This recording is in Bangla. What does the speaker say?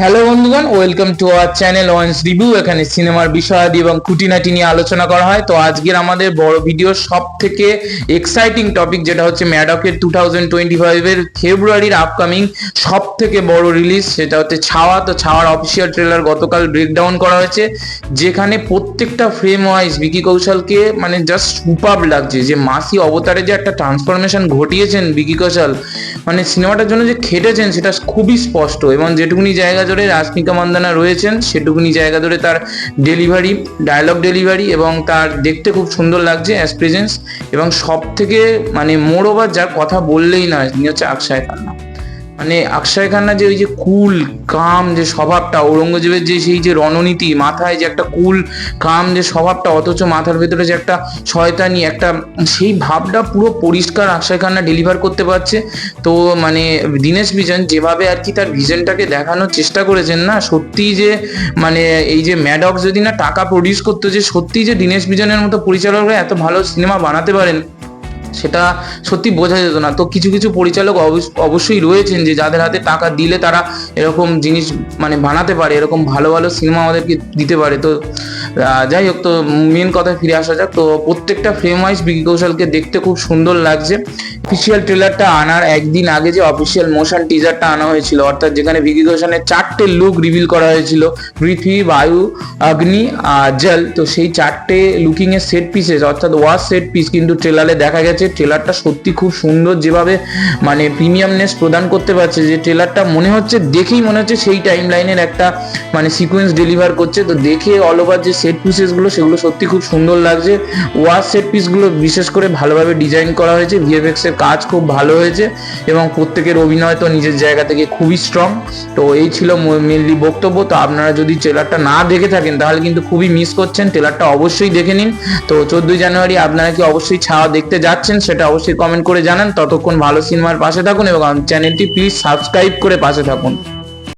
হ্যালো বন্ধুগণ welcome to our channel once review এখানে সিনেমার বিষয়াদি এবং খুঁটিনাটি নিয়ে আলোচনা করা হয়। তো আজকের আমাদের বড় ভিডিও সব থেকে এক্সাইটিং টপিক যেটা হচ্ছে ম্যাডকের টু থাউজেন্ড টোয়েন্টি ফাইভের ফেব্রুয়ারির আপকামিং সব থেকে বড় রিলিজ সেটা হচ্ছে ছাওয়া। তো ছাওয়ার অফিসিয়াল ট্রেলার গতকাল ব্রেকডাউন করা হয়েছে, যেখানে প্রত্যেকটা ফ্রেম ওয়াইজ বিকি কৌশলকে মানে জাস্ট সুপার লাগছে। যে মাসি অবতারে যে একটা ট্রান্সফরমেশন ঘটিয়েছেন বিকি কৌশল মানে সিনেমাটার জন্য যে খেটেছেন, সেটা খুবই স্পষ্ট এবং যেটুকুনি জায়গা জুড়ে রাশমিকা মন্দানা রয়েছেন, সেটুকুনি জায়গা ধরে তার ডেলিভারি ডায়লগ ডেলিভারি এবং তার দেখতে খুব সুন্দর লাগছে অ্যাজ প্রেজেন্স এবং সব থেকে মানে মোর ওভার যার কথা বললেই না তিনি হচ্ছে অক্ষয় খান্না। মানে অক্ষয় খান্না যে ওই যে কুল, কাম যে স্বভাবটা, ঔরঙ্গজেবের যে সেই যে রণনীতি, মাথায় যে একটা কুল, কাম যে স্বভাবটা, অথচ মাথার ভেতরে যে একটা শয়তানি, একটা সেই ভাবটা পুরো পরিষ্কার অক্ষয় খান্না ডেলিভার করতে পারছে। তো মানে দীনেশ বিজন যেভাবে আর কি তার ভিজনটাকে দেখানোর চেষ্টা করেছেন না, সত্যিই যে মানে এই যে ম্যাডক যদি না টাকা প্রডিউস করতো, যে সত্যিই যে দীনেশ বিজনের মতো পরিচালকরা এত ভালো সিনেমা বানাতে পারেন সেটা সত্যি বোঝা যেত না। তো কিছু কিছু পরিচালক অবশ্য- অবশ্যই রয়েছেন যে যাদের হাতে টাকা দিলে তারা এরকম জিনিস মানে বানাতে পারে, এরকম ভালো ভালো সিনেমা আমাদেরকে দিতে পারে। তো যাই হোক, তো মেন কথায় ফিরে আসা যাক। তো প্রত্যেকটা ফ্রেম ওয়াইজ বিকি কৌশলকে দেখতে খুব সুন্দর লাগছে। অফিসিয়াল ট্রেলারটা আনার একদিন আগে যে অফিসিয়াল মোশন টিজারটা আনা হয়েছিল, অর্থাৎ যেখানে বিকি কৌশলের চারটে লুক রিভিল করা হয়েছিল, পৃথিবী, বায়ু, অগ্নি আর জল, তো সেই চারটে লুকিং এর সেট পিসেস অর্থাৎ ওয়াশ সেট পিস কিন্তু ট্রেলারে দেখা গেছে ট্রেলারটা সত্যি খুব সুন্দর যেভাবে মানে প্রিমিয়ামনেস প্রদান করতে পারছে, যে ট্রেলারটা মনে হচ্ছে, দেখেই মনে হচ্ছে সেই টাইম লাইনের একটা মানে সিকোয়েন্স ডেলিভার করছে, তো দেখে অল ওভার যে সেট পিসেসগুলো সেগুলো সত্যি খুব সুন্দর লাগছে। ওয়াশ সেট পিসগুলো বিশেষ করে ভালোভাবে ডিজাইন করা হয়েছে ভিএফএক্স এর কাজ খুব ভালো হয়েছে এবং প্রত্যেকের অভিনয় তো নিজের জায়গা থেকে খুবই স্ট্রং তো এই ছিল মেনলি বক্তব্য। তো আপনারা যদি ট্রেলারটা না দেখে থাকেন, তাহলে কিন্তু খুবই মিস করছেন। ট্রেলারটা অবশ্যই দেখে নিন। তো চোদ্দই জানুয়ারি আপনারা কি অবশ্যই ছাওয়া দেখতে যাচ্ছেন, সেটা অবশ্যই কমেন্ট করে জানান। ততক্ষণ ভালো সিনেমার পাশে থাকুন এবং চ্যানেলটি প্লিজ সাবস্ক্রাইব করে পাশে থাকুন।